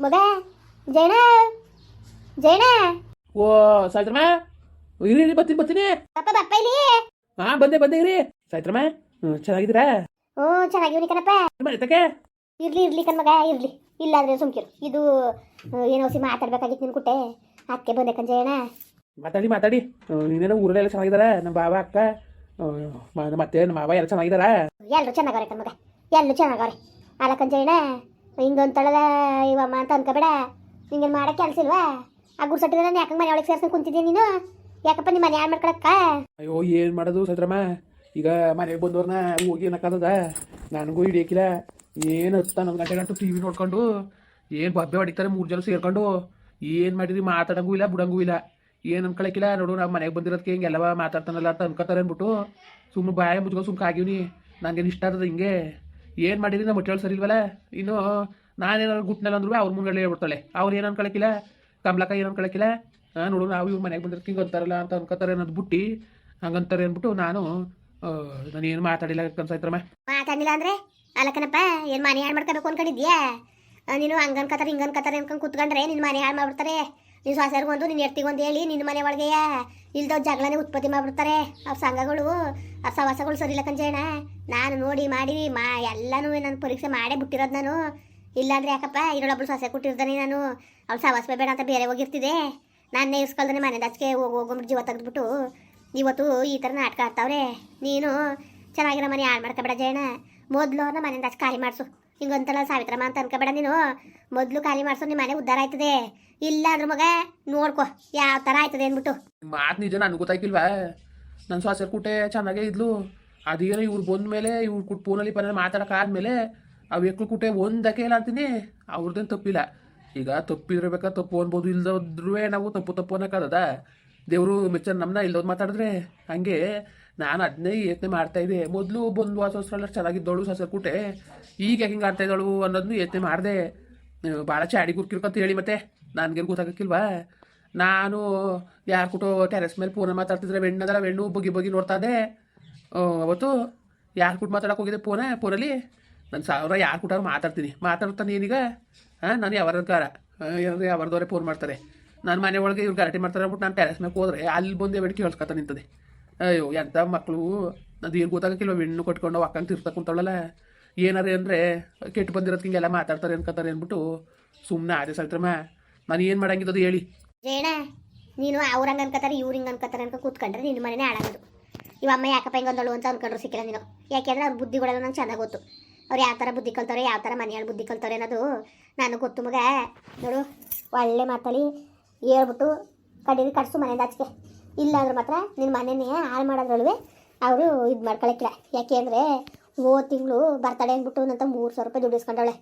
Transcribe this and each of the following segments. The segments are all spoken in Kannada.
ಮಗ ಜಯಣ ಜಯಣ ಓ ಸಾಯ್ತ್ರಮ್ಮ ಇರಿ ಇರಿ ಬರ್ತೀನಿ ಬರ್ತೀನಿ. ಪಪ್ಪ ಬಪ್ಪ ಇಲ್ಲಿ. ಹಾ ಬಂದೆ ಬಂದೆ ಇರಿ. ಸಾಯ್ತ್ರಮ್ಮ ಚೆನ್ನಾಗಿದ್ದೀರಾ? ಹ್ಞೂ ಚೆನ್ನಾಗಿವ್ನಿ ಕಣಪ್ಪ. ಮನೆತಕ್ಕೆ ಇರ್ಲಿ ಇರ್ಲಿ ಕಣ್ ಮಗ ಇರ್ಲಿ. ಇಲ್ಲ ಅಂದ್ರೆ ಸುಮ್ಕಿರು. ಇದು ಏನೋ ಸಿ ಮಾತಾಡ್ಬೇಕಾಗಿತ್ತು ನಿನ್ ಕುಟ್ಟೆ. ಅದಕ್ಕೆ ಬಂದೆ ಕಣ್ ಮಾತಾಡಿ ಮಾತಾಡಿ. ಹ್ಮ್, ನೀನೇನೋ ಊರಲ್ಲೆಲ್ಲ ಚೆನ್ನಾಗಿದಾರ ನಮ್ಮ ಬಾವ ಅಕ್ಕ. ಮತ್ತೆ ನಮ್ಮ ಮಾವ ಎಲ್ಲ ಚೆನ್ನಾಗಿದಾರ ಎಲ್ಲರೂ ಚೆನ್ನಾಗವ್ರೆ ಕಣ್ ಮಗ ಎಲ್ಲರೂ ಚೆನ್ನಾಗವ್ರೆ. ಅಲ್ಲ ಕಣ್ ಜಯಣ್ಣ ತಡದ ಇವಮ್ಮ ಅಂತ ಅನ್ಕೋಬೇಡ. ನಿಂಗೆ ಮಾಡೋ ಕೆಲಸ ಇಲ್ವಾ? ಆ ಗುಡ್ಸಟ್ಟಿದ್ರೆ ನಾನು ಯಾಕೆ ಮನೆ ಒಳಗೆ ಸೇರ್ಸ್ಕೊಂಡು ಕುಂತಿದ್ದೀನಿ ನೀನು? ಯಾಕಪ್ಪ ನಿಮ್ಮ ಮನೆ ಯಾರು ಮಾಡ್ಕೊಳಕ್ಕ? ಅಯ್ಯೋ, ಏನು ಮಾಡೋದು ಸತ್ರಮ್ಮ? ಈಗ ಮನೆಗೆ ಬಂದವ್ರನ್ನ ಹೋಗಿ ಏನಕ್ಕಾದದ ನನಗೂ ಹಿಡಿಯಕಿಲ್ಲ. ಏನು ಹತ್ತ ನನ್ನ ಗಂಟೆ ಗಂಟು ಟಿ ವಿ ನೋಡ್ಕೊಂಡು? ಏನು ಬಬ್ಬೆ ಹೊಡಿತಾರೆ ಮೂರು ಜನ ಸೇರ್ಕೊಂಡು? ಏನು ಮಾಡಿದ್ರಿ ಮಾತಾಡಂಗೂ ಇಲ್ಲ, ಬಿಡಂಗೂ ಇಲ್ಲ. ಏನು ಅನ್ಕೊಳಕಿಲ್ಲ? ನೋಡು, ನಾವು ಮನೆಗೆ ಬಂದಿರೋದಕ್ಕೆ ಹಿಂಗೆಲ್ಲವ ಮಾತಾಡ್ತಾನಲ್ಲ ಅಂತ ಅನ್ಕೋತಾರೆ ಅಂದ್ಬಿಟ್ಟು ಸುಮ್ಮನೆ ಬಾಯ ಮುಚ್ಕೊಂಡು ಸುಮ್ಕೆ ಆಗಿವ್ನಿ. ನನಗೇನು ಇಷ್ಟ ಆದದ ಹಿಂಗೆ? ಏನು ಮಾಡಿದ್ರಿ ನಮ್ಮ ಹೊಟ್ಟೆ ಸರಿ ಇಲ್ವಲ್ಲ? ಇನ್ನು ನಾನೇನಾದ್ರು ಗುಟ್ನಲ್ಲಿ ಅಂದ್ರು ಅವ್ರ ಮುಂದೆ ಹೇಳ್ಬಿಡ್ತಾಳೆ. ಅವ್ರು ಏನು ಅನ್ಕೊಳಕಿಲ್ಲ? ಕಮಲಕ್ಕ ಏನು ಅನ್ಕೊಳಕಿಲ್ಲ? ಹಾಂ ನೋಡು, ನಾವು ಇವ್ರು ಮನೆಗೆ ಬಂದಿರ್ತೀವಿ ಹಿಂಗೆ ಅಂತಾರಲ್ಲ ಅಂತ ಅನ್ಕೋತಾರೆ ಅನ್ನೋದು ಬಿಟ್ಟು. ಹಂಗಂತಾರೆ ಅಂದ್ಬಿಟ್ಟು ನಾನು ನಾನು ಏನು ಮಾತಾಡಿಲ್ಲ ಕನ್ಸಾಯ್ತ್ರಮ್ಮ ಮಾತಾಡಿಲ್ಲ ಅಂದ್ರೆ? ಅಲ್ಲಕ್ಕನಪ್ಪ ಏನು ಮನೆ ಹಾಳು ಮಾಡ್ಕೋಬೇಕು ಅನ್ಕೊಂಡಿದ್ಯಾ? ನೀನು ಹಂಗೆ ಅನ್ಕೋತಾರೆ, ಹಿಂಗ ಅನ್ಕೊಂಡು ಕುತ್ಕೊಂಡ್ರೆ ನಿನ್ನ ಮನೆ ಹಾಳು ಮಾಡ್ಬಿಡ್ತಾರೆ. ನಿನ್ನ ಸ್ವಾಸರ್ಗೊಂದು ನಿನ್ನ ಎರ್ತಿಗೊಂದು ಹೇಳಿ ನಿನ್ನ ಮನೆ ಒಳಗೆ ಇಲ್ದವ್ ಜಗಳನೇ ಉತ್ಪತ್ತಿ ಮಾಡ್ಬಿಡ್ತಾರೆ. ಅವ್ರ ಸಂಘಗಳು, ಅವ್ರ ಸವಾಸಗಳು ಸರಿ ಇಲ್ಲ ನಾನು ನೋಡಿ ಮಾಡಿ, ಮಾ, ಎಲ್ಲನೂ ನಾನು ಪರೀಕ್ಷೆ ಮಾಡೇ ಬಿಟ್ಟಿರೋದು ನಾನು. ಇಲ್ಲಾಂದ್ರೆ ಯಾಕಪ್ಪ, ಇರೋಳೊಬ್ಳು ಸೊಸೆ ಕೊಟ್ಟಿರ್ತಾನೆ ನಾನು. ಅವ್ಳು ಸವಾಸ ಬೇಡ ಅಂತ ಬೇರೆ ಹೋಗಿರ್ತಿದೆ. ನಾನೇ ಇಸ್ಕೊಳ್ದಾನೆ ಮನೆ ಹೋಗಿ ಹೋಗ್ಬಿಟ್ಟು ಜೀವ ತೆಗೆದ್ಬಿಟ್ಟು, ಇವತ್ತು ಈ ಥರ ನಾಟಕ ಆಡ್ತಾವ್ರೆ. ನೀನು ಚೆನ್ನಾಗಿರೋ ಮನೆ ಹಾಳು ಮಾಡ್ಕೋಬೇಡ ಜಯಣ ಮೊದಲು ಅವ್ರನ್ನ ಮನೆಯಿಂದ ಖಾಲಿ ಮಾಡಿಸು. ಹಿಂಗೊಂತಲ್ಲ ಸಾವಿತ್ರಮ್ಮ ಅಂತ ಅನ್ಕೋಬೇಡ ನೀನು. ಮೊದಲು ಖಾಲಿ ಮಾಡಿಸೋ ನಿಮ್ಮ ಮನೆ ಉದ್ದಾರ ಆಯ್ತದೆ. ಇಲ್ಲ ಅದ್ರ ಮಗ, ನೋಡ್ಕೊ ಯಾವ ಥರ ಆಯ್ತದೆ ಅಂದ್ಬಿಟ್ಟು. ಮಾತು ನಿಜ ನನಗೆ ಗೊತ್ತಾಯ್ತಿಲ್ವಾ? ನನ್ನ ಸ್ವಾಸರ್ ಕುಟೆ ಚೆನ್ನಾಗೇ ಇದ್ಲು. ಅದೇನೋ ಇವ್ರು ಬಂದ ಮೇಲೆ ಇವ್ರು ಕುಟ್ ಫೋನಲ್ಲಿ ಪನ ಮಾತಾಡೋಕ್ಕಾದ್ಮೇಲೆ ಅವು ಎಕ್ಳು ಕುಟೆ ಒಂದಕ್ಕೆ ಇಲ್ಲ ಅಂತೀನಿ. ಅವ್ರದ್ದೇನು ತಪ್ಪಿಲ್ಲ. ಈಗ ತಪ್ಪಿರ್ಬೇಕಾ ತಪ್ಪು ಅನ್ಬೋದು ಇಲ್ದೋದ್ರೂ ನಾವು ತಪ್ಪು ತಪ್ಪು ಅನ್ನೋಕ್ಕಾಗದ? ದೇವರು ಮೆಚ್ಚನ್ ನಮ್ಮನ್ನ ಇಲ್ದೋದು ಮಾತಾಡಿದ್ರೆ ಹಂಗೆ ನಾನು ಅದನ್ನೇ ಯೋಚನೆ ಮಾಡ್ತಾ ಇದ್ದೆ. ಮೊದಲು ಬಂದು ಆ ಸೊಸರೆಲ್ಲ ಚೆನ್ನಾಗಿದ್ದವಳು ಸೊಸರ್ ಕೂಟೆ ಈಗ ಹೆಂಗೆ ಆಡ್ತಾ ಇದ್ದಾಳು ಅನ್ನೋದನ್ನು ಯೋಚನೆ ಮಾಡಿದೆ. ಭಾಳ ಚಾಡಿ ಗುರ್ಕಿರ್ಕಂತ ಹೇಳಿ ಮತ್ತೆ. ನನಗೆ ಗೊತ್ತಾಗಕ್ಕಿಲ್ವಾ? ನಾನು ಯಾರು ಕೂಟೋ ಟೆರೆಸ್ ಮೇಲೆ ಫೋನ್ ಮಾತಾಡ್ತಿದ್ರೆ ಬೆಣ್ಣದಲ್ಲ ಬೆಣ್ಣು ಬಗ್ಗಿ ಬಗ್ಗಿ ನೋಡ್ತಾ ಇದ್ದೆ. ಅವತ್ತು ಯಾರು ಕೂಟ ಮಾತಾಡಕ್ಕೆ ಹೋಗಿದ್ದೆ ಫೋನ ಫೋನಲ್ಲಿ ನಾನು ಸಾವಿರ ಯಾರು ಕೂಟ ಮಾತಾಡ್ತೀನಿ. ಮಾತಾಡ್ತಾನೆ ಏನೀಗ? ಹಾಂ, ನಾನು ಯಾವರ್ಗಾರ ಏನಾದ್ರು ಯಾವ್ದವ್ರೆ ಫೋನ್ ಮಾಡ್ತಾರೆ? ನಾನು ಮನೆ ಒಳಗೆ ಇವ್ರು ಗಲಾಟೆ ಮಾಡ್ತಾರೆ ಅಂದ್ಬಿಟ್ಟು ನಾನು ಟೆರೆಸ್ ಮೇಲೆ ಹೋದ್ರೆ ಅಲ್ಲಿ ಬಂದು ಬೆಡ್ ಕೇಳಿಸ್ಕೊತ ನಿಂತದೆ. ಅಯ್ಯೋ ಎಂಥ ಮಕ್ಕಳು ಅದು ಏನು ಗೊತ್ತಾಗಕ್ಕಿಲ್ವ ಹೆಣ್ಣು ಕೊಟ್ಕೊಂಡು ಅಕ್ಕಂಗೆ ತಿರ್ತಾ ಏನಾರೇ ಅಂದರೆ ಕೆಟ್ಟು ಬಂದಿರೋದು ಹಿಂಗೆಲ್ಲ ಮಾತಾಡ್ತಾರೆ ಅನ್ಕೋತಾರೆ ಅಂದ್ಬಿಟ್ಟು ಸುಮ್ಮನೆ ಆದೆ ಸಲ್ತ್ರಮ್ಮ ನಾನು ಏನು ಮಾಡಂಗಿದ್ದದು ಹೇಳಿ. ರೇಣ, ನೀನು ಅವ್ರ ಹಂಗೆ ಅನ್ಕೋತಾರೆ ಇವ್ರು ಹಿಂಗೆ ಅನ್ಕೋತಾರೆ ಅಂತ ಕೂತ್ಕೊಂಡ್ರೆ ನಿನ್ನ ಮನೆನೇ ಹಾಳಾಗೋದು. ಇವಮ್ಮ ಯಾಕಪ್ಪ ಹಿಂಗೆ ಅಂತ ಅನ್ಕೊಂಡ್ರು ಸಿಕ್ಕಿಲ್ಲ ನೀನು. ಯಾಕೆಂದ್ರೆ ಅವ್ರ ಬುದ್ಧಿಗಳೆಲ್ಲ ನಂಗೆ ಚೆನ್ನಾಗಿ ಗೊತ್ತು. ಅವ್ರು ಯಾವ ಥರ ಬುದ್ಧಿ ಕಲ್ತವ್ರೆ, ಯಾವ ಥರ ಮನೆಯಲ್ಲಿ ಬುದ್ಧಿ ಕಲ್ತವ್ರೆ ಅನ್ನೋದು ನನಗೆ ಗೊತ್ತು ಮಗ. ನೋಡು, ಒಳ್ಳೆ ಮಾತಲ್ಲಿ ಹೇಳ್ಬಿಟ್ಟು ಕಡೀರಿ ಕಟ್ಸು ಮನೆಯಿಂದ ಆಚೆಗೆ. ಇಲ್ಲ ಅಂದ್ರೆ ಮಾತ್ರ ನಿನ್ನ ಮನೆನೇ ಹಾಳು ಮಾಡೋದ್ರೊಳಗೆ ಅವರು ಇದು ಮಾಡ್ಕೊಳಕ್ಕಿಲ್ಲ. ಯಾಕೆ ಅಂದರೆ ಓ ತಿಂಗಳು ಬರ್ತಡೆ ಅಂದ್ಬಿಟ್ಟು ನಂತ ಮೂರು ಸಾವಿರ ರೂಪಾಯಿ ದುಡ್ಡು ಇಸ್ಕೊಂಡವಳೆ.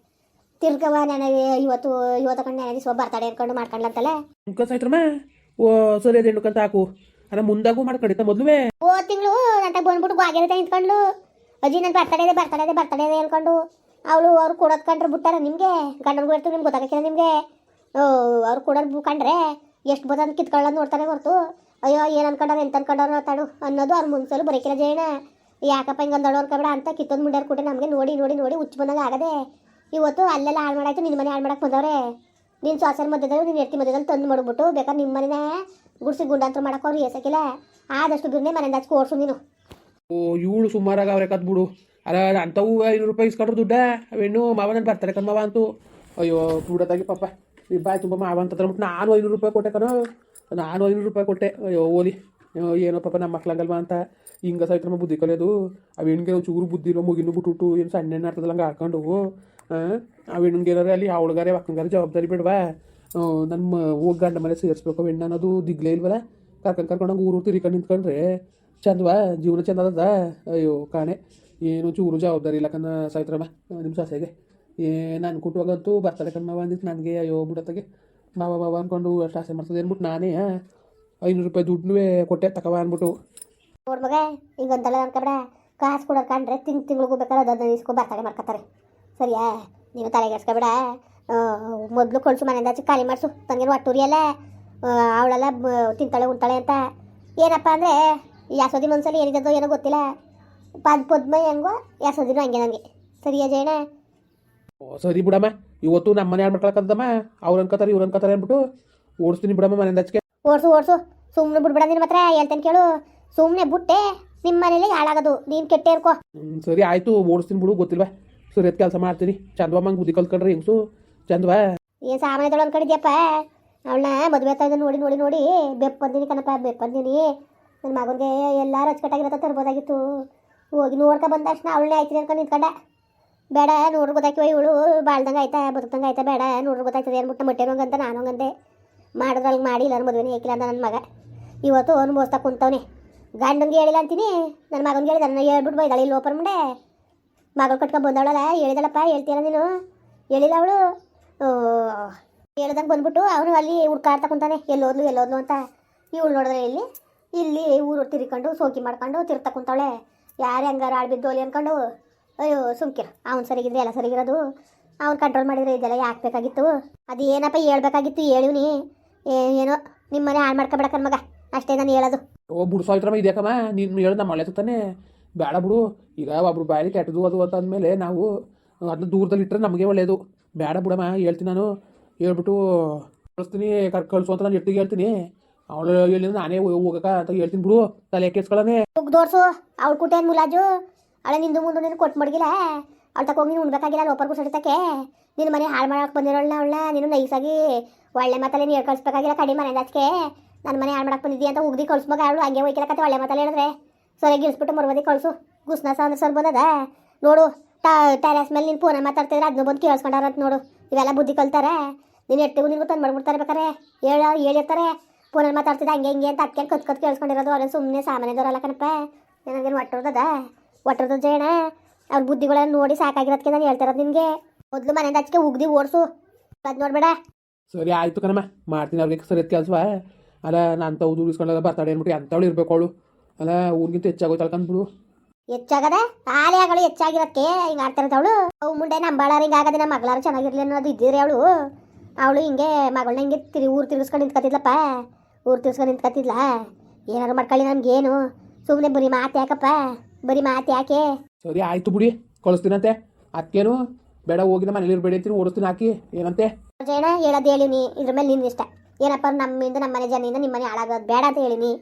ತಿರ್ಗವ ನನಗೆ ಇವತ್ತು ಇವತ್ತು ಕಂಡು ನನಗೆ ಸ್ವಲ್ಪ ಬರ್ತಡೆ ಅಂದ್ಕೊಂಡು ಮಾಡ್ಕೊಂಡ್ಲಂತಲ್ಲ. ಸಾಯ್ತ್ರಮ್ಮ? ಓ ಸರಿ ಅದು ಹೆಣ್ಣು ಹಾಕು. ಅದ ಮುಂದಾಗೂ ಮಾಡ್ಕೊಂಡಿತ್ತ ಮೊದಲುವೆ? ಓ ತಿಂಗಳು ನಂತ ಬಂದ್ಬಿಟ್ಟು ಬಾಗಿರುತ್ತೆ ನಿಂತ್ಕೊಂಡು ಅಜ್ಜಿ ನನ್ನ ಬರ್ತಡೆ ಇದೆ ಬರ್ತಡೆ ಇದೆ ಬರ್ತಡೆ ಇದೆ ಹೇಳ್ಕೊಂಡು ಅವಳು ಅವ್ರು ಕೊಡೋದು ಕಂಡ್ರೆ ಬಿಟ್ಟಾರ ನಿಮಗೆ? ಗಂಡನಿಗೂ ಇರ್ತೀವಿ ನಿಮ್ಗೆ ಗೊತ್ತಾಗಕ್ಕಿಲ್ಲ ನಿಮಗೆ. ಅವ್ರು ಕೊಡೋದು ಕಂಡ್ರೆ ಎಷ್ಟು ಬದ ಕಿತ್ಕೊಳ್ಳೋದು ನೋಡ್ತಾರೆ ಹೊರ್ತು. ಅಯ್ಯೋ, ಏನು ಅನ್ಕೊಂಡವ್ರು, ಎಂತ ಅನ್ಕೊಂಡಾರ ತಾಡು ಅನ್ನೋದು ಅವ್ರ ಮುನ್ಸಲು ಬರೋಕಿಲ್ಲ ಜಯಣ ಯಾಕಪ್ಪ ಹಿಂಗೆ ಅಂದಳು ಅನ್ಕೊಬೇಡ ಅಂತ ಕಿತ್ತೊಂದು ಮುಂಡ್ಯಾರ ಕೊಟ್ಟೆ ನಮಗೆ ನೋಡಿ ನೋಡಿ ನೋಡಿ ಹುಚ್ಚು ಬಂದಾಗ ಆಗದೆ. ಇವತ್ತು ಅಲ್ಲೆಲ್ಲ ಹಾಳು ಮಾಡಾಯ್ತು ನಿನ್ನ ಮನೆ ಹಾಳು ಮಾಡಕ್ಕೆ ಬಂದವ್ರೆ. ನಿನ್ ಸ್ವಾಸರ ಮಧ್ಯದಲ್ಲಿ, ನಿನ್ ಎತ್ತಿ ಮಧ್ಯದಲ್ಲಿ ತಂದು ಮಾಡ್ಬಿಟ್ಟು ಬೇಕಾದ್ರೆ ನಿಮ್ಮ ಮನೆನೇ ಗುಡಿಸಿ ಗುಂಡಂತ್ರ ಮಾಡಕ್ಕೆ ಅವ್ರು ಆದಷ್ಟು ಬಿರ್ನೆ ಮನೆಯಿಂದ ಅಂದಾಜ್ ಓಡಿಸು ನೀನು. ಓ, ಇವಳು ಸುಮಾರಾಗ ಅವ್ರೆ ಕತ್ ಬಿಡು. ಅಲ್ಲ ಅಂಥವು ಐನೂರು ರೂಪಾಯಿ ಇಸ್ಕೊಂಡ್ರು ದುಡ್ಡ. ಅವೇನು ಮಾವನ ಬರ್ತಾರೆ ಕಣ್ ಅಂತೂ. ಅಯ್ಯೋ ಬಿಡೋದಾಗಿ ಪಾಪ. ಈ ಬಾಯ್ ತುಂಬ ಮಾವ ಅಂತ ನಾನು ಐನೂರು ರೂಪಾಯಿ ಕೊಟ್ಟೆ ಕಣೋ. ನಾನು ಐನೂರು ರೂಪಾಯಿ ಕೊಟ್ಟೆ. ಅಯ್ಯೋ, ಓಲಿ. ಏನೋ ಪಾಪ ನಮ್ಮ ಮಕ್ಳಂಗಲ್ವಾ ಅಂತ. ಹಿಂಗ ಸಹಿತ ಬುದ್ಧಿ ಕಲಿಯೋದು. ಅವು ಹೆಣ್ಗೆ ಚೂರು ಬುದ್ಧಿ ಇರೋ ಮುಗಿನ ಬಿಟ್ಟು ಏನು ಸಣ್ಣ ಹೆಣ್ಣು ಆಡ್ತದಲ್ಲ ಹಂಗೆ ಆಡ್ಕೊಂಡು. ಅವು ಹೆಣ್ಣಿಗೆ ಏನಾರ ಅಲ್ಲಿ ಅವಳಗಾರೆ ಅಕ್ಕಂಗಾರೆ ಜವಾಬ್ದಾರಿ ಬಿಡ್ವಾ. ನಮ್ಮ ಹೋಗಿ ಗಂಡ ಮನೆ ಸೇರಿಸ್ಬೇಕು ಹೆಣ್ಣು ಅನ್ನೋದು ದಿಗ್ಲೇ ಇಲ್ವಲ್ಲ? ಕರ್ಕೊಂಡು ಕರ್ಕೊಂಡಂಗೆ ಊರು ತಿರ್ಕೊಂಡು ನಿಂತ್ಕೊಂಡ್ರೆ ಚಂದವಾ? ಜೀವನ ಚಂದ ಅದ? ಅಯ್ಯೋ, ಕಾಣೆ. ಏನು ಚೂರು ಜವಾಬ್ದಾರಿ ಇಲ್ಲ ಕನ್ನ ಸಾಯ್ತ್ರಮ್ಮ. ನಿಮ್ಮ ಸೊಸೆಗೆ. ಏ, ನಾನು ಕುಟುವಾಗಂತೂ ಬರ್ತಾರೆ ಕಣ್ಣ ಬಂದಿತ್ತು ನನಗೆ. ಅಯ್ಯೋ, ಬಿಡತ್ತಗೆ. ಮಾವ ಬಾಬ ಅನ್ಕೊಂಡು ಅಷ್ಟು ಆಸೆ ಮಾಡ್ತದೆ ಅಂದ್ಬಿಟ್ಟು ನಾನೇ ಐನೂರು ರೂಪಾಯಿ ದುಡ್ಡು ಕೊಟ್ಟೆ ತಕವ ಅಂದ್ಬಿಟ್ಟು ನೋಡ್ ಮಗ, ಈಗ ಅನ್ಕಬೇಡ ಕಾಸು ಕೂಡ ಕಂಡ್ರೆ ತಿಂಗ್ ತಿಂಗ್ಳಿಗೂ ಬೇಕಾದ್ರೆ ಅದನ್ನು ಅದನ್ನ ಇಸ್ಕೊ ಬರ್ತಡೆ ಮಾಡ್ಕೊತಾರೆ ಸರಿಯಾ? ನೀವು ತಲೆಗೆಡ್ಸ್ಕೊಬೇಡ ಮೊದಲು ಕಳ್ಸು ಮನೆಯಿಂದ ಹಚ್ಚಿ ಖಾಲಿ ಮಾಡಿಸು. ತಂಗಿನ ಒಟ್ಟೂರಿ ಅಲ್ಲ. ಅವಳೆಲ್ಲ ತಿಂತಾಳೆ ಉಣ್ತಾಳೆ ಅಂತ. ಏನಪ್ಪ ಅಂದರೆ ಯಾಸೋದಿ ಮನ್ಸಲ್ಲಿ ಏನಿದ್ದೋ ಏನೋ ಗೊತ್ತಿಲ್ಲ. ಪದ್ ಪದ್ಮ ಹೆಂಗೋ ಯಾಸೋದಿನೂ ಹಂಗೆ ನನಗೆ ಸರಿಯಾ ಜಯಣ್ಣ? ಸರಿ ಬಿಡಮ್ಮ. ಇವತ್ತು ನಮ್ಮ ಮನೆ ಹಾಳು ಅವ್ರ ಅನ್ಕೋತಾರೆ ಇವ್ರು ಅನ್ಕೋತಾರೆ ಅಂದ್ಬಿಟ್ಟು ಓಡಿಸ್ತೀನಿ ಬಿಡಮ್ಮ ಮನೆಯಿಂದ ಹಚ್ಕೆ ಓಡಿಸು ಓಡಿಸು. ಸುಮ್ಮನೆ ಬಿಡ್ಬಿಡ ನಿನ್ನ ಮಾತ್ರ ಹೇಳ್ತೇನೆ ಕೇಳು. ಸುಮ್ಮನೆ ಬಿಟ್ಟೆ ನಿಮ್ಮ ಮನೇಲಿ ಹಾಳಾಗೋದು. ನೀನ್ ಕೆಟ್ಟೆ ಇರ್ಕೋ. ಸರಿ ಆಯ್ತು ಓಡಿಸ್ತೀನಿ ಬಿಡು ಗೊತ್ತಿಲ್ವಾ? ಸರಿ ಅದು ಕೆಲಸ ಮಾಡ್ತೀನಿ. ಚಂದವಮ್ಮಂಗೆ ಬುದ್ಧಿ ಕಲ್ತ್ಕೊಂಡ್ರೆ ಹೆಂಗ್ಸು? ಚಂದ್ವ? ಏನ್ ಸಾಮಾನ್ಯ ತೊಗೊಳ್ ಅನ್ಕೊಂಡಿದ್ಯಪ್ಪ ಅವಳನ್ನ ಮದುವೆ ಆಗ್ತಾ ಇದ್ದ ನೋಡಿ ನೋಡಿ ನೋಡಿ. ಬೆಪ್ಪಂದಿನಿ ಕಣಪ್ಪ ಬೆಪ್ಪಂದಿನಿ ನನ್ನ ಮಗನಿಗೆ ಎಲ್ಲ ರಚ್ಕಟ್ಟಾಗಿರತ್ತ ತರ್ಬೋದಾಗಿತ್ತು. ಹೋಗಿ ನೋಡ್ಕೊ ಬಂದ ತಕ್ಷಣ ಅವಳನ್ನೇ ಆಯ್ತೀನಿ ಅನ್ಕೊಂಡು ನಿಂತ್ಕೊಂಡೆ. ಬೇಡ ನೋಡ್ರು ಗೊತ್ತಾಕಿವ ಇವಳು ಬಾಳ್ದಂಗೆ ಆಯ್ತಾ, ಬದುಕ್ದಂಗೆ ಆಯ್ತಾ, ಬೇಡ ನೋಡ್ರು ಗೊತ್ತಾಯ್ತದೆ ಅಂದ್ಬಿಟ್ಟು ಅಂತ ನಾನು ಹಂಗಂದೆ. ಮಾಡಿದ್ರಲ್ಲಿ ಮಾಡಿ ಇಲ್ಲ ಮದುವೆನೇ ಏಕಿಲ್ಲ ಅಂತ ನನ್ನ ಮಗ. ಇವತ್ತು ಅನುಭವಿಸ್ತಾ ಕುಂತವನೆ. ಗಂಡಂಗೆ ಹೇಳಿಲ್ಲ ಅಂತೀನಿ. ನನ್ನ ಮಗನಿಗೆ ಹೇಳಿದ, ನನ್ನ ಹೇಳ್ಬಿಟ್ಟು ಬೈದಾಳೆ ಇಲ್ಲಿ ಓಪನ್ ಮುಂಡೆ ಮಗಳು ಕಟ್ಕೊಂಡು ಬಂದವಳಲ್ಲ, ಹೇಳಿದಳಪ್ಪ ಹೇಳ್ತೀರ ನೀನು? ಹೇಳಿಲ್ಲ ಅವಳು. ಹೇಳ್ದಂಗೆ ಬಂದ್ಬಿಟ್ಟು ಅವನು ಅಲ್ಲಿ ಹುಡ್ಕಾಡ್ತಾ ಕುಂತಾನೆ. ಎಲ್ಲೋದ್ಲು ಎಲ್ಲೋದ್ಲು ಅಂತ. ಇವಳು ನೋಡಿದ್ರೆ ಇಲ್ಲಿ ಇಲ್ಲಿ ಊರು ತಿರ್ಕೊಂಡು ಸೋಕಿ ಮಾಡ್ಕೊಂಡು ತಿರ್ತಾ ಕುಂತಾಳೆ ಯಾರು ಹೆಂಗಾರು ಆಡ್ಬಿದ್ದು ಅಲ್ಲಿ ಅನ್ಕೊಂಡು. ಅಯ್ಯೋ ಸುಮ್ಕಿರ ಅವ್ನು ಸರಿಗಿದ್ರೆ ಎಲ್ಲ ಸರಿಗಿರೋದು. ಅವ್ನು ಕಂಟ್ರೋಲ್ ಮಾಡಿದ್ರೆ ಇದೆಲ್ಲ ಯಾಕೆ ಬೇಕಾಗಿತ್ತು? ಅದು ಏನಪ್ಪ ಹೇಳ್ಬೇಕಾಗಿತ್ತು ಹೇಳಿವ್ನಿ ಏನೋ ನಿಮ್ಮ ಮನೆ ಹಾಳು ಮಾಡ್ಕೊಬೇಡ ಮಗ. ಅಷ್ಟೇ ನಾನು ಹೇಳೋದು. ಓ ಬಿಡ್ಸೋಯ್ತ್ರಮ್ಮ ಇದ್ಯಾಕಮ್ಮ? ನೀನು ಹೇಳೋದು ನಮ್ಮ ಒಳ್ಳೆ ತಾನೆ? ಬೇಡ ಬಿಡು. ಈಗ ಒಬ್ರು ಬಾಯಲ್ಲಿ ಕೆಟ್ಟದು ಅದು ಅಂತ ಅಂದಮೇಲೆ ನಾವು ಅದನ್ನ ದೂರದಲ್ಲಿ ಇಟ್ಟರೆ ನಮಗೆ ಒಳ್ಳೆಯದು ಬೇಡ ಬಿಡಮ್ಮ ಹೇಳ್ತೀನಿ ನಾನು. ಹೇಳ್ಬಿಟ್ಟು ಕಳಿಸ್ತೀನಿ ಕರ್ ಕಳಿಸು ಅಂತ ನಾನು ಹೇಳ್ತೀನಿ. ಅವಳು ಹೇಳಿದ್ರೆ ನಾನೇ ಹೋಗ್- ಹೋಗಕ್ಕ ಅಂತ ಹೇಳ್ತೀನಿ ಬಿಡು. ತಲೆ ಕೆಡ್ಸ್ಕೊಳ್ಳೋನೆ ದೋರ್ಸು ಅವ್ಳು ಕುಟೇನ್ ಮುಲಾಜು. ಅವಳೆ ನಿಂದು ಮುಂದೆ ನೀನು ಕೊಟ್ಟು ಮಡಗಿಲ್ಲ ಅವಳ ಹೋಗಿ ನೀನು ಉಣ್ಬೇಕಾಗಿಲ್ಲ ಲೋಪರ್ ಸಡಿಸಕ್ಕೆ ನಿನ್ನ ಮನೆ ಹಾಳು ಮಾಡಕ್ಕೆ ಬಂದಿರೋಳ್ಳ ಅವಳ ನೀನು ನೈಸಾಗಿ ಒಳ್ಳೆ ಮಾತಲ್ಲಿ ನೀರು ಕಳಿಸ್ಬೇಕಾಗಿಲ್ಲ ಕಡಿಮೆ ಮನೆ ಅದಕ್ಕೆ ನನ್ನ ಮನೆ ಹಾಳು ಮಾಡಕ್ಕೆ ಬಂದಿದ್ದೀಯ ಅಂತ ಉಗ್ದಿ ಕಳಿಸ್ಬೇಕು ಅವಳು, ಹಂಗೆ ಹೋಯ್ಕಿಲ್ಲ ಕತೆ ಒಳ್ಳೆ ಮಾತಲ್ಲಿ ಹೇಳಿದ್ರೆ. ಸರಿ ಇಳಿಸ್ಬಿಟ್ಟು ಮರುವದಿ ಕಳಿಸು. ಗುಸ್ನ ಅಂದ್ರೆ ಸರ್ ಬಂದದ? ನೋಡು ಟೆರೆಸ್ ಮೇಲೆ ನೀನು ಫೋನ ಮಾತಾಡ್ತಿದ್ರೆ ಅದನ್ನ ಬಂದು ಕೇಳಿಸ್ಕೊಂಡಾರ ಅಂತ ನೋಡು. ಇವೆಲ್ಲ ಬುದ್ಧಿ ಕಲ್ತಾರೆ. ನೀನು ಎಟ್ಟಿಗೂ ನಿನ್ಗೂ ತಂದು ಮಾಡ್ಬಿಡ್ತಾರೆ ಬೇಕಾರೆ? ಹೇಳ, ಹೇಳಿರ್ತಾರೆ. ಫೋನಲ್ಲಿ ಮಾತಾಡ್ತಿದ್ದೆ ಹಂಗೆ ಹಿಂಗೆ ಅಂತ ಅದಕ್ಕೆ ಕತ್ ಕತ್ ಕೇಳಿಸ್ಕೊಂಡಿರೋದು? ಅವ್ರೇನು ಸುಮ್ಮನೆ ಸಾಮಾನ್ಯದವರಲ್ಲ ಕಣಪ್ಪ. ನನಗೇನು ಒಟ್ಟದ ಒಟ್ಟದ ಜೇಣ ಅವ್ರ ಬುದ್ಧಿಗಳನ್ನ ನೋಡಿ ಸಾಕಾಗಿರೋದಕ್ಕೆ ನಾನು ಹೇಳ್ತಿರೋದು ನಿನಗೆ ಮೊದ್ಲು ಮನೆಯಿಂದ ಅಜ್ಕೆ ಉಗ್ದಿ ಓಡಿಸು. ಅದು ನೋಡ್ಬೇಡ ಸರಿ ಆಯ್ತು ಕಣಮ್ಮ ಮಾಡ್ತೀನಿ ಅವ್ರಿಗೆ ಸರಿ ಕೆಲಸ ಅಲ್ಲ ನಾನು ತೌದು ಉಳಿಸ್ಕೊಂಡಲ್ಲ ಬರ್ತಾಳೆ ಅಂದ್ಬಿಟ್ಟು ಅಂಥವಳು ಇರ್ಬೇಕು ಅವಳು. ಅಲ್ಲ ಊರಿಗಿಂತ ಹೆಚ್ಚಾಗೋಯ್ತು ಅಳ್ಕೊಂಡ್ಬಿಡು ಹೆಚ್ಚಾಗದ? ಆಲೆಗಳು ಹೆಚ್ಚಾಗಿರೋದಕ್ಕೆ ಹಿಂಗೆ ಆಡ್ತಿರೋದು ಅವಳು? ಅವು ಮುಂದೆ ನಂಬಾಳಾರ ಹಿಂಗೆ ಆಗದೆ ನಮ್ಮ ಮಗಳಾರು ಚೆನ್ನಾಗಿರ್ಲಿ ಅನ್ನೋದು ಇದ್ದೀರಿ ಅವಳು. ಅವಳು ಹಿಂಗೆ ಮಗಳನ್ನ ಹಿಂಗೆ ತಿರು ಊರು ತಿರ್ಗಿಸ್ಕೊಂಡು ನಿಂತ್ಕತ್ತಿದ್ಲಪ್ಪ. ಊರು ತಿರ್ಸ್ಕೊಂಡು ನಿಂತ್ಕತ್ತಿದ್ಲ? ಏನಾರು ಮಾಡ್ಕೊಳ್ಳಿ ನಮ್ಗೇನು. ಸುಮ್ಮನೆ ಬರೀ ಮಾತು ಯಾಕಪ್ಪ? ಬರೀ ಮಾತು ಯಾಕೆ? ಸರಿ ಆಯ್ತು ಬಿಡಿ. ಕಳಿಸ್ತೀನಂತೆ. ಅದಕ್ಕೇನು ಬೇಡ ಹೋಗಿ ನಮ್ಮ ಮನೇಲಿ ಇರಬೇಡಿ ಅಂತೀನಿ ಓಡಿಸ್ತೀನಿ ಹಾಕಿ ಏನಂತೆ? ಜಯಣ ಹೇಳೋದು ಹೇಳಿನಿ ಇದ್ರ ಮೇಲೆ ನಿನ್ನ ಇಷ್ಟ. ಏನಪ್ಪ ನಮ್ಮಿಂದ ನಮ್ಮ ಮನೆ ಜನಿಂದ ನಿಮ್ಮ ಮನೆ ಹಾಳಾಗೋದು ಬೇಡ ಅಂತ ಹೇಳಿನಿ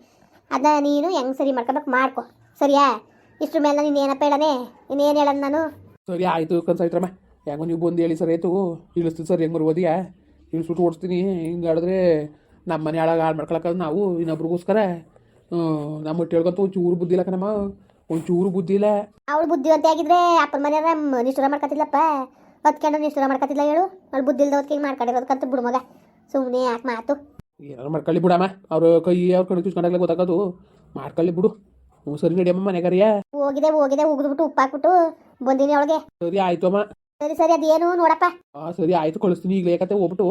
ಅದನ್ನ ನೀನು ಹೆಂಗೆ ಸರಿ ಮಾಡ್ಕೊಬೇಕು ಮಾಡ್ಕೊ. ಸರಿಯಾ? ಇಷ್ಟ್ರ ಮೇಲೆ ನೀನು ಏನಪ್ಪ ಹೇಳನೆ? ಇನ್ನೇನು ಹೇಳೋದು ನಾನು? ಸರಿ ಆಯಿತು ಕನ್ಸಾಯ್ತ್ರಮ್ಮ ಹೆಂಗೋ ನೀವು ಬಂದು ಹೇಳಿ ಸರ್ ಆಯಿತು. ಇಳಿಸ್ತೀನಿ ಸರ್ ಹೆಂಗೆ ಓದಿಯಾ ಇಳಿಸ್ಬಿಟ್ಟು ಓಡಿಸ್ತೀನಿ. ಹಿಂಗೆ ಹೇಳಿದ್ರೆ ನಮ್ಮ ಮನೆ ಹಾಳಾಗ ಹಾಳು ಮಾಡ್ಕೊಳಕ್ಕೆ ನಾವು ಇನ್ನೊಬ್ರಿಗೋಸ್ಕರ. ನಮ್ಮ ಹೊಟ್ಟೆ ಹೇಳ್ಕೊಂತ ಚೂರು ಬುದ್ಧಿ ಇಲ್ಲ ಕಣಮ್ಮ ಒಂದು ಚೂರು ಬುದ್ಧಿ ಇಲ್ಲ. ಅವಳು ಬುದ್ಧಿವಂತೆ ಆಗಿದ್ರೆ ಅಪ್ಪನ ಮನೆಯವ್ರ ನಿಷ್ಠುರ ಮಾಡ್ಕೊತಿಲ್ಲಪ್ಪ ಹೊತ್ಕೊಂಡು ನಿಷ್ಠುರ ಮಾಡ್ಕೊತಿಲ್ಲ ಹೇಳು. ಅವಳು ಬುದ್ಧಿ ಇಲ್ದ ಹೊತ್ತಿಗೆ ಮಾಡ್ಕೊಂಡಿರೋದಕ್ಕಂತ ಬಿಡು ಮಗ. ಸುಮ್ಮನೆ ಯಾಕೆ ಮಾತು? ಏನಾರು ಮಾಡ್ಕೊಳ್ಳಿ ಬಿಡಮ್ಮ ಅವ್ರ ಕೈ ಅವ್ರ ಕಡೆ ಚುಚ್ಕೊಂಡಾಗಲೇ ಗೊತ್ತಾಗೋದು. ಮಾಡ್ಕೊಳ್ಳಿ ಬಿಡು. ಹ್ಞೂ ಸರಿ ನಡಿಯಮ್ಮ ಮನೆಗಾರಿಯ. ಹೋಗಿದೆ ಹೋಗಿದೆ ಉಗಿದ್ಬಿಟ್ಟು ಉಪ್ಪು ಹಾಕ್ಬಿಟ್ಟು ಬಂದೀನಿ ಅವಳಿಗೆ. ಸರಿ ಆಯ್ತು ಅಮ್ಮ. ಸರಿ ಸರಿ ಅದೇನು ನೋಡಪ್ಪ. ಹಾಂ ಸರಿ ಆಯ್ತು ಕಳಿಸ್ತೀನಿ. ಈಗಲೇ ಕತೆ ಹೋಗ್ಬಿಟ್ಟು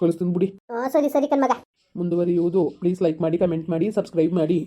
ಕಳಿಸ್ತೀನಿ ಬಿಡಿ. ಹಾಂ ಸರಿ ಸರಿ ಕಣ್ಮಗ. ಮುಂದುವರಿಯುವುದು. ಪ್ಲೀಸ್ ಲೈಕ್ ಮಾಡಿ ಕಮೆಂಟ್ ಮಾಡಿ ಸಬ್ಸ್ಕ್ರೈಬ್ ಮಾಡಿ.